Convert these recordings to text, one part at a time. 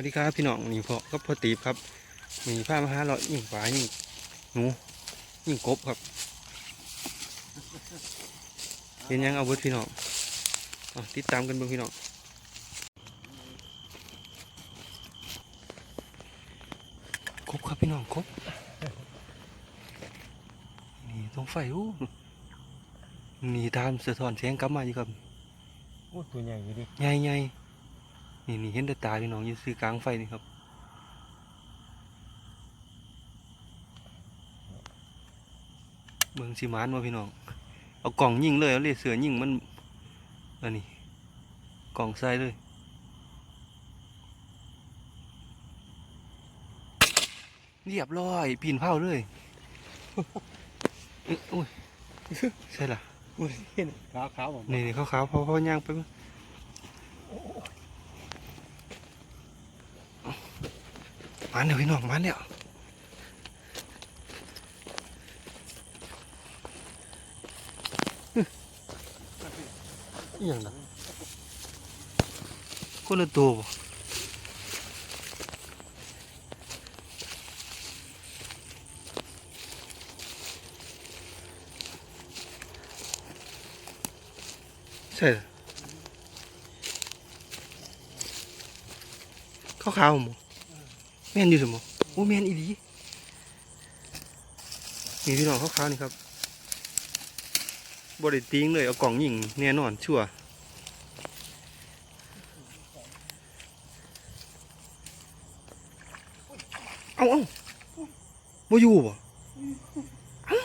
วัสดีครับพี่น้องนี่พ่อก็พ่อตีบครับ มีผ้ามาหาเราะยิ่งปลายิ่งหนูยิ่งกบครับเห็นยังเอาเบิดพี่น้องเอาติดตามกันเบิ่งพี่น้องกบครับพี่น้องกบนี่ตรงไฟอู้นี่ตามสะท้อนแสงกลับมาอยู่ครับโอ้ตัวใหญ่อยู่ดิใหญ่ใหญ่ นี่นี่เห็นแต่ตาพี่น้องอยู่ซื้อกลางไฟนี่ครับเมืองสีมานมาพี่น้อง เอากล่องยิงเลยเอาเลเสือยิงมันอันนี้กล่องใส่เลยเรียบร้อยปีนเผาเลยเอ้ยอุ้ยใช่ล่ะอุ้ยเห็นขาวขาวๆผมนี่นี่ขาวๆพอพอย่างไปมั้ย มาเดี๋ยวพี่น้องมาเดี๋ยวอย่างนั้นคนละตัวใช่เหรอขาวหมั้ แม่นอยู่สมบ่โอ้แม่นอีหลีนี่พี่น้องขาวๆนี่ครับบริติงเลยเอากล่องยิงแน่นอนชัวร์เอาเอาบ่อยู่บ่เอ้า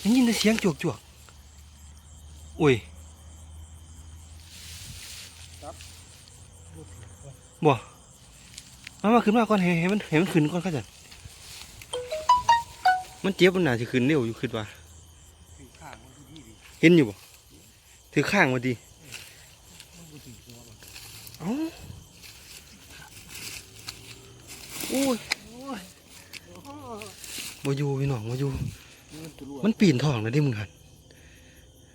ได้ยินแต่เสียงจวกจวกโอ้ยบ่ มามาขึ้นมาก่อนให้ให้มันให้มันขึ้นก่อนเข้าใจมันเจ็บมันหนาจะขึ้นเร็วอยู่คิดว่าถือข้างมันที่ดีดิเห็นอยู่บ่ถือข้างมาดีมันอหัวมันเอ้าโอ้ยโอ้ยมาอยู่พี่น้องมาอยู่ มันปีนท้องเลยดิมึงหัน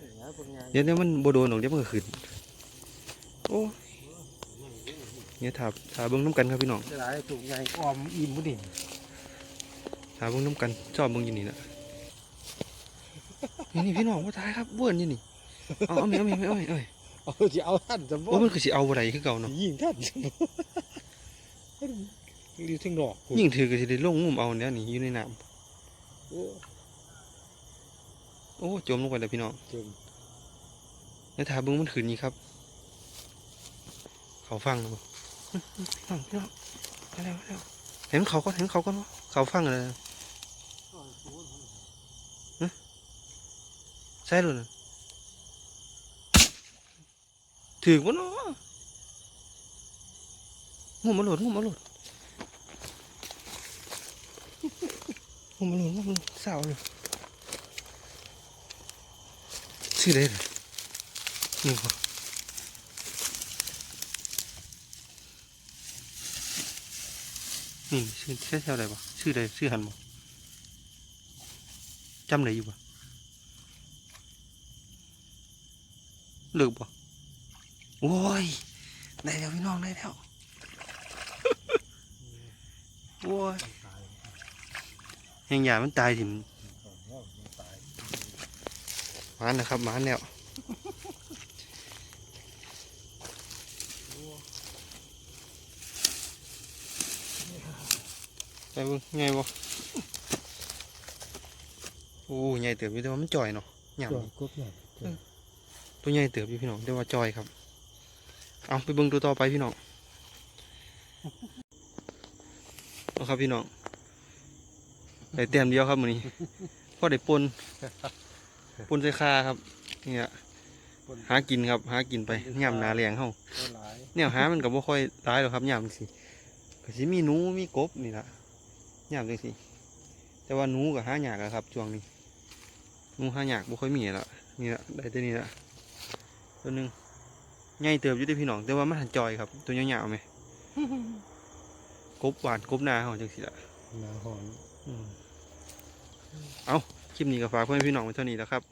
เห็นเป็นเดี๋ยวนี้มันบ่โดนหรอกเดี๋ยวมันก็ขึ้นโอ้ย เนี่ยถาถาเบิ่งน้ำกันครับพี่น้องจะหลายตัวใหญ่ออมอิ่มบุดินถาเบิ่งน้ำกันชอบเบิ่งอยู่นี่นะนี่นี่พี่น้องว่าตายครับบ้วนอยู่นี่เอาเอาแม่เอาแม่เอาแม่เอาแม่เอาจะเอาท่านจะบ่โอ้มันคือสิเอาบ่ได้คือเก่าเนาะยิงท่านจะบ่อยู่ถึงดอกยิ่งถือก็สิได้ลงงุ่มเอาเนี่ยนี่อยู่ในน้โอ้ำโอ้จมลงไปแล้วพี่น้องเจ๋งแล้วถาเบิ่งมันขึ้นนี่ครับ เขาฟังแล้วบ่พี่น้ องพี่น้องมาแล้วแล้วเห็นเขาก็เห็นเขาก็เขาฟังอะไรนะใช่เลยนะถือวะเนาะงูมาหลุดงูมาหลุดงูมาหลุดงูมาหลุดสาวเลยชื่อได้เลยนี่พอ นี่ชื่อชื่อแถวไหนวะชื่อใดชื่อหันบ่จำได้อยู่ปะเลิกปะโอ้ยได้แล้วพี่น้องได้แล้วโอ้ยมังหยามันตายถิ่มเอาแล้วมันตานะครับมานแล้ว ไปเบิ่งไงบ่โอ้ใหญ่เติบอยู่แต่ว่ามันจ่อยเนาะหยามจอดกบเนี่ยตัวใหญ่เติบอยู่พี่น้องแต่ว่าจ่อยครับ เอาไปเบิ่งตัวต่อไปพี่น้องเอาครับพี่น้องได้เต็มเดียวครับมื้อนี้พอได้ปนปนใส่คาครับเนี่ยคนหากินครับหากินไปย่ำหนาแรงเฮาตัวหลายเนี่ยหามันก็บ่ค่อยร้ายหรอกครับย่ำสิก็สิมีหนูมีกบนี่ล่ะ ย่ำจังสิ แต่ว่าหนูก็หายากอะครับช่วงนี้หนูหายากบ่ค่อยมีละนี่ละได้แต่นี่ละตัวหนึงใหญ่เติบอยู่เด้อพี่น้อง แต่ว่ามันหันจอยครับ ตัวยาวๆไหมกบหวานกบนาเฮาจังสิละหนาหอนอืมเอาคลิปนี้ก็ฝากเพื่อนพี่น้องไว้เท่านี้แล้วครับ